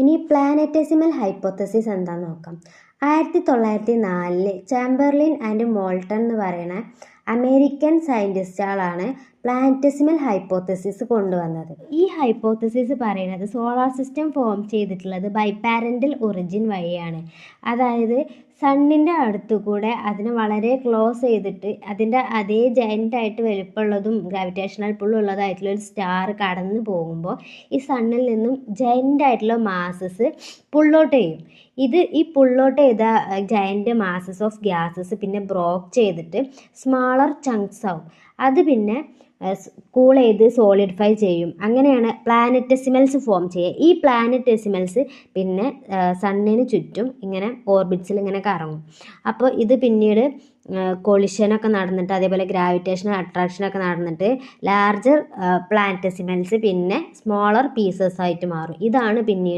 ഇനി പ്ലാനറ്റസിമൽ ഹൈപ്പോത്തസിസ് എന്താണെന്ന് നോക്കാം. ആയിരത്തി തൊള്ളായിരത്തി നാലിൽ ചാമ്പർലിൻ ആൻഡ് മോൾട്ടൺ എന്ന് പറയുന്ന അമേരിക്കൻ സയന്റിസ്റ്റുകളാണ് പ്ലാനറ്റസിമൽ ഹൈപ്പോത്തസിസ് കൊണ്ടുവന്നത്. ഈ ഹൈപ്പോത്തസിസ് പറയുന്നത് സോളാർ സിസ്റ്റം ഫോം ചെയ്തിട്ടുള്ളത് ബൈപാരന്റൽ ഒറിജിൻ വഴിയാണ്. അതായത് സണ്ണിന്റെ അടുത്തു കൂടെ അതിനെ വളരെ ക്ലോസ് ചെയ്തിട്ട് അതിന്റെ അതേ ജയന്റായിട്ട് വലുപ്പമുള്ളതും ഗ്രാവിറ്റേഷണൽ പുൾ ഉള്ളതായിട്ടുള്ള ഒരു സ്റ്റാർ കടന്നു പോകുമ്പോൾ ഈ സണ്ണിൽ നിന്നും ജയന്റ് ആയിട്ടുള്ള മാസസ് പുള്ളോട്ട് ചെയ്യും. ഇത് ഈ പുള്ളോട്ട് ചെയ്ത ജയന്റ് മാസസ് ഓഫ് ഗ്യാസസ് പിന്നെ ബ്രോക്ക് ചെയ്തിട്ട് സ്മാളർ ചങ്ക്സ് ആവും. അത് പിന്നെ കൂൾ ചെയ്ത് സോളിഡിഫൈ ചെയ്യും. അങ്ങനെയാണ് പ്ലാനറ്റസിമൽസ് ഫോം ചെയ്യുക. ഈ പ്ലാനറ്റസിമൽസ് പിന്നെ സണ്ണിന് ചുറ്റും ഇങ്ങനെ ഓർബിറ്റ്സിൽ ഇങ്ങനെ കറങ്ങും. അപ്പോൾ ഇത് പിന്നീട് കൊളിഷനൊക്കെ നടന്നിട്ട് അതേപോലെ ഗ്രാവിറ്റേഷണൽ അട്രാക്ഷനൊക്കെ നടന്നിട്ട് ലാർജർ പ്ലാനറ്റസിമൽസ് പിന്നെ സ്മോളർ പീസസ് ആയിട്ട് മാറും. ഇതാണ് പിന്നീട്